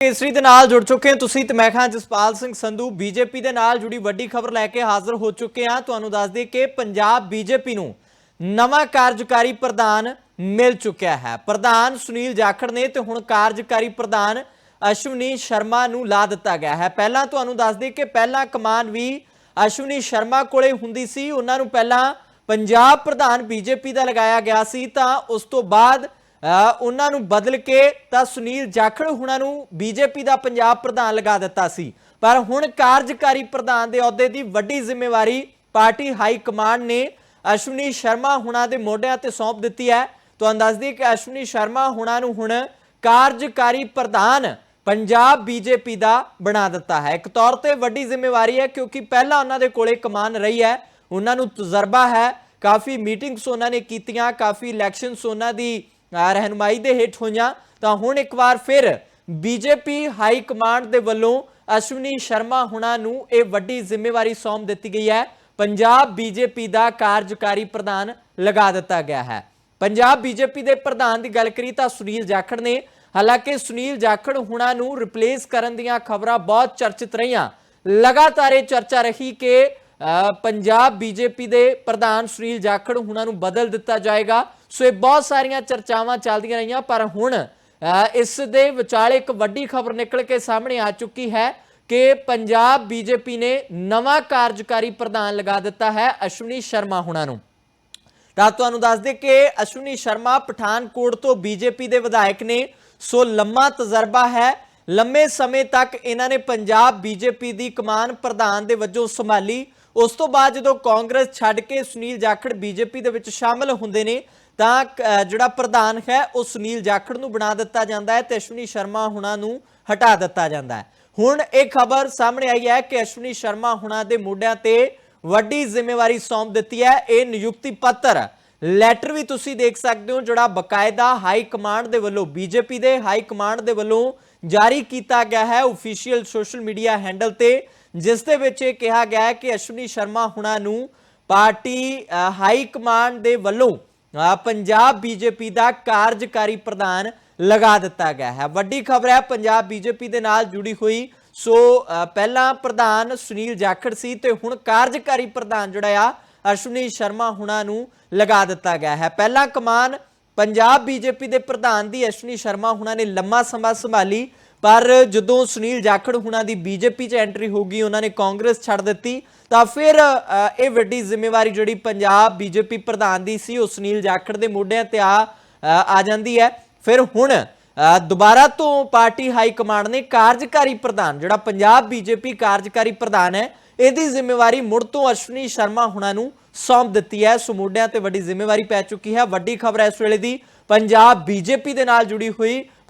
ਕੇਸਰੀ ਦੇ ਨਾਲ ਜੁੜ ਚੁੱਕੇ ਹੋ ਤੁਸੀਂ ਤੇ ਮੈਂ ਖਾਂ ਜਸਪਾਲ ਸਿੰਘ ਸੰਧੂ। ਬੀਜੇਪੀ ਦੇ ਨਾਲ ਜੁੜੀ ਵੱਡੀ ਖਬਰ ਲੈ ਕੇ ਹਾਜ਼ਰ ਹੋ ਚੁੱਕੇ ਹਾਂ। ਤੁਹਾਨੂੰ ਦੱਸ ਦਈਏ ਕਿ ਪੰਜਾਬ ਬੀਜੇਪੀ ਨੂੰ ਨਵਾਂ ਕਾਰਜਕਾਰੀ ਪ੍ਰਧਾਨ ਮਿਲ ਚੁੱਕਿਆ ਹੈ। ਪ੍ਰਧਾਨ ਸੁਨੀਲ ਜਾਖੜ ਨੇ ਤੇ ਹੁਣ ਕਾਰਜਕਾਰੀ ਪ੍ਰਧਾਨ ਅਸ਼ਵਨੀ ਸ਼ਰਮਾ ਨੂੰ ਲਾ ਦਿੱਤਾ ਗਿਆ ਹੈ। ਪਹਿਲਾਂ ਤੁਹਾਨੂੰ ਦੱਸ ਦਈਏ ਕਿ ਪਹਿਲਾਂ ਕਮਾਨ ਵੀ ਅਸ਼ਵਨੀ ਸ਼ਰਮਾ ਕੋਲੇ ਹੁੰਦੀ ਸੀ। ਉਹਨਾਂ ਨੂੰ ਪਹਿਲਾਂ ਪੰਜਾਬ ਪ੍ਰਧਾਨ ਬੀਜੇਪੀ ਦਾ ਲਗਾਇਆ ਗਿਆ ਸੀ। ਤਾਂ ਉਸ ਤੋਂ ਬਾਅਦ ਉਹਨਾਂ ਨੂੰ ਬਦਲ ਕੇ ਤਾਂ ਸੁਨੀਲ ਜਾਖੜ ਹੁਣਾਂ ਨੂੰ ਬੀਜੇਪੀ ਦਾ ਪੰਜਾਬ ਪ੍ਰਧਾਨ ਲਗਾ ਦਿੱਤਾ ਸੀ। ਪਰ ਹੁਣ ਕਾਰਜਕਾਰੀ ਪ੍ਰਧਾਨ ਦੇ ਅਹੁਦੇ ਦੀ ਵੱਡੀ ਜ਼ਿੰਮੇਵਾਰੀ ਪਾਰਟੀ ਹਾਈ ਕਮਾਂਡ ਨੇ ਅਸ਼ਵਨੀ ਸ਼ਰਮਾ ਹੁਣਾਂ ਦੇ ਮੋਢਿਆਂ ਤੇ ਸੌਂਪ ਦਿੱਤੀ ਹੈ। ਤੁਹਾਨੂੰ ਦੱਸ ਦਈਏ ਕਿ ਅਸ਼ਵਨੀ ਸ਼ਰਮਾ ਹੁਣਾਂ ਨੂੰ ਹੁਣ ਕਾਰਜਕਾਰੀ ਪ੍ਰਧਾਨ ਪੰਜਾਬ ਬੀਜੇਪੀ ਦਾ ਬਣਾ ਦਿੱਤਾ ਹੈ। ਇੱਕ ਤੌਰ ਤੇ ਵੱਡੀ ਜ਼ਿੰਮੇਵਾਰੀ ਹੈ ਕਿਉਂਕਿ ਪਹਿਲਾਂ ਉਹਨਾਂ ਦੇ ਕੋਲੇ ਕਮਾਨ ਰਹੀ ਹੈ। ਉਹਨਾਂ ਨੂੰ ਤਜਰਬਾ ਹੈ। ਕਾਫੀ ਮੀਟਿੰਗਸ ਉਹਨਾਂ ਨੇ ਕੀਤੀਆਂ, ਕਾਫੀ ਇਲੈਕਸ਼ਨਸ ਉਹਨਾਂ ਦੀ ਰਹਿਨੁਮਾਈ ਦੇ ਹੇਠ ਹੋਈਆਂ ਤਾਂ ਹੁਣ ਇੱਕ ਵਾਰ ਫਿਰ ਬੀਜੇਪੀ ਹਾਈ ਕਮਾਂਡ ਦੇ ਵੱਲੋਂ ਅਸ਼ਵਨੀ ਸ਼ਰਮਾ ਹੁਣਾਂ ਨੂੰ ਇਹ ਵੱਡੀ ਜ਼ਿੰਮੇਵਾਰੀ ਸੌਂਪ ਦਿੱਤੀ ਗਈ ਹੈ। ਪੰਜਾਬ ਬੀਜੇਪੀ ਦਾ ਕਾਰਜਕਾਰੀ ਪ੍ਰਧਾਨ ਲਗਾ ਦਿੱਤਾ ਗਿਆ ਹੈ। ਪੰਜਾਬ ਬੀਜੇਪੀ ਦੇ ਪ੍ਰਧਾਨ ਦੀ ਗੱਲ ਕਰੀ ਤਾਂ ਸੁਨੀਲ ਜਾਖੜ ਨੇ ਹਾਲਾਂਕਿ ਸੁਨੀਲ ਜਾਖੜ ਹੁਣਾਂ ਨੂੰ ਰਿਪਲੇਸ ਕਰਨ ਦੀਆਂ ਖਬਰਾਂ ਬਹੁਤ ਚਰਚਿਤ ਰਹੀਆਂ। ਲਗਾਤਾਰ ਇਹ ਚਰਚਾ ਰਹੀ ਕਿ ਅ, ਪੰਜਾਬ ਬੀਜੇਪੀ ਦੇ ਪ੍ਰਧਾਨ ਸੁਨੀਲ ਜਾਖੜ ਹੁਣਾਂ ਨੂੰ ਬਦਲ ਦਿੱਤਾ ਜਾਏਗਾ। ਸੋ ਇਹ ਬਹੁਤ ਸਾਰੀਆਂ ਚਰਚਾਵਾਂ ਚੱਲਦੀਆਂ ਰਹੀਆਂ ਪਰ ਹੁਣ ਅ, ਇਸ ਦੇ ਵਿਚਾਲੇ ਇੱਕ ਵੱਡੀ ਖਬਰ ਨਿਕਲ ਕੇ ਸਾਹਮਣੇ ਆ ਚੁੱਕੀ ਹੈ ਕਿ ਪੰਜਾਬ ਬੀਜੇਪੀ ਨੇ ਨਵਾਂ ਕਾਰਜਕਾਰੀ ਪ੍ਰਧਾਨ ਲਗਾ ਦਿੱਤਾ ਹੈ ਅਸ਼ਵਨੀ ਸ਼ਰਮਾ ਹੁਣਾਂ ਨੂੰ। ਤਾਂ ਤੁਹਾਨੂੰ ਦੱਸ ਦੇ ਕਿ ਅਸ਼ਵਨੀ ਸ਼ਰਮਾ ਪਠਾਨਕੋਟ ਤੋਂ ਬੀਜੇਪੀ ਦੇ ਵਿਧਾਇਕ ਨੇ ਸੋ ਲੰਮਾ ਤਜਰਬਾ ਹੈ। ਲੰਮੇ ਸਮੇਂ ਤੱਕ ਇਹਨਾਂ ਨੇ ਪੰਜਾਬ ਬੀਜੇਪੀ ਦੀ ਕਮਾਨ ਪ੍ਰਧਾਨ ਦੇ ਵਜੋਂ ਸੰਭਾਲੀ। ਉਸ ਤੋਂ ਬਾਅਦ ਜਦੋਂ ਕਾਂਗਰਸ ਛੱਡ ਕੇ ਸੁਨੀਲ ਜਾਖੜ ਬੀਜੇਪੀ ਦੇ ਵਿੱਚ ਸ਼ਾਮਲ ਹੁੰਦੇ ਨੇ ਤਾਂ ਅ, ਜਿਹੜਾ ਪ੍ਰਧਾਨ ਹੈ ਉਹ ਸੁਨੀਲ ਜਾਖੜ ਨੂੰ ਬਣਾ ਦਿੱਤਾ ਜਾਂਦਾ ਹੈ ਤੇ ਅਸ਼ਵਨੀ ਸ਼ਰਮਾ ਹੁਣਾਂ ਨੂੰ ਹਟਾ ਦਿੱਤਾ ਜਾਂਦਾ ਹੈ। ਹੁਣ ਇਹ ਖਬਰ ਸਾਹਮਣੇ ਆਈ ਹੈ ਕਿ ਅਸ਼ਵਨੀ ਸ਼ਰਮਾ ਹੁਣਾਂ ਦੇ ਮੋਢਿਆਂ ਤੇ ਵੱਡੀ ਜ਼ਿੰਮੇਵਾਰੀ ਸੌਂਪ ਦਿੱਤੀ ਹੈ। ਇਹ ਨਿਯੁਕਤੀ ਪੱਤਰ ਲੈਟਰ ਵੀ ਤੁਸੀਂ ਦੇਖ ਸਕਦੇ ਹੋ ਜਿਹੜਾ ਬਕਾਇਦਾ ਹਾਈ ਕਮਾਂਡ ਦੇ ਵੱਲੋਂ ਬੀਜੇਪੀ ਦੇ ਹਾਈ ਕਮਾਂਡ ਦੇ ਵੱਲੋਂ ਜਾਰੀ ਕੀਤਾ ਗਿਆ ਹੈ ਅਫੀਸ਼ੀਅਲ ਸੋਸ਼ਲ ਮੀਡੀਆ ਹੈਂਡਲ ਤੇ ਜਿਸ ਦੇ ਵਿੱਚ ਇਹ ਕਿਹਾ ਗਿਆ ਹੈ ਕਿ ਅਸ਼ਵਨੀ ਸ਼ਰਮਾ ਹੁਣਾਂ ਨੂੰ ਪਾਰਟੀ ਹਾਈ ਕਮਾਂਡ ਦੇ ਵੱਲੋਂ ਪੰਜਾਬ ਬੀਜੇਪੀ ਦਾ ਕਾਰਜਕਾਰੀ ਪ੍ਰਧਾਨ ਲਗਾ ਦਿੱਤਾ ਗਿਆ ਹੈ। ਵੱਡੀ ਖਬਰ ਹੈ, ਪੰਜਾਬ ਬੀਜੇਪੀ ਦੇ ਨਾਲ ਜੁੜੀ ਹੋਈ, ਸੋ ਪਹਿਲਾਂ ਪ੍ਰਧਾਨ ਸੁਨੀਲ ਜਾਖੜ ਸੀ ਤੇ ਹੁਣ ਕਾਰਜਕਾਰੀ ਪ੍ਰਧਾਨ ਜਿਹੜਾ ਆ, ਅਸ਼ਵਨੀ ਸ਼ਰਮਾ ਹੁਣਾਂ ਨੂੰ ਲਗਾ ਦਿੱਤਾ ਗਿਆ ਹੈ। ਪਹਿਲਾਂ ਕਮਾਨ ਪੰਜਾਬ ਬੀਜੇਪੀ ਦੇ ਪ੍ਰਧਾਨ ਦੀ ਅਸ਼ਵਨੀ ਸ਼ਰਮਾ ਹੁਣਾਂ ਨੇ ਲੰਮਾ ਸਮਾਂ ਸੰਭਾਲੀ ਪਰ ਜਦੋਂ ਸੁਨੀਲ ਜਾਖੜ ਹੁਣਾਂ ਦੀ ਬੀਜੇਪੀ 'ਚ ਐਂਟਰੀ ਹੋ ਗਈ, ਉਹਨਾਂ ਨੇ ਕਾਂਗਰਸ ਛੱਡ ਦਿੱਤੀ, ਤਾਂ ਫਿਰ ਇਹ ਵੱਡੀ ਜ਼ਿੰਮੇਵਾਰੀ ਜਿਹੜੀ ਪੰਜਾਬ ਬੀਜੇਪੀ ਪ੍ਰਧਾਨ ਦੀ ਸੀ, ਉਹ ਸੁਨੀਲ ਜਾਖੜ ਦੇ ਮੋਢਿਆਂ ਤੇ ਆ ਆ ਜਾਂਦੀ ਹੈ। ਫਿਰ ਹੁਣ ਦੁਬਾਰਾ ਤੋਂ ਪਾਰਟੀ ਹਾਈ ਕਮਾਂਡ ਨੇ ਕਾਰਜਕਾਰੀ ਪ੍ਰਧਾਨ, ਜਿਹੜਾ ਪੰਜਾਬ ਬੀਜੇਪੀ ਕਾਰਜਕਾਰੀ ਪ੍ਰਧਾਨ ਹੈ, ਇਹਦੀ ਜ਼ਿੰਮੇਵਾਰੀ ਮੁੜ ਤੋਂ ਅਸ਼ਵਨੀ ਸ਼ਰਮਾ ਹੁਣਾਂ ਨੂੰ ਸੌਂਪ ਦਿੱਤੀ ਹੈ। ਸੋ ਮੋਢਿਆਂ ਤੇ ਵੱਡੀ ਜ਼ਿੰਮੇਵਾਰੀ ਪੈ ਚੁੱਕੀ ਹੈ। ਵੱਡੀ ਖਬਰ ਹੈ ਇਸ ਵੇਲੇ ਦੀ, ਪੰਜਾਬ ਬੀਜੇਪੀ ਦੇ ਨਾਲ ਜੁੜੀ ਹੋਈ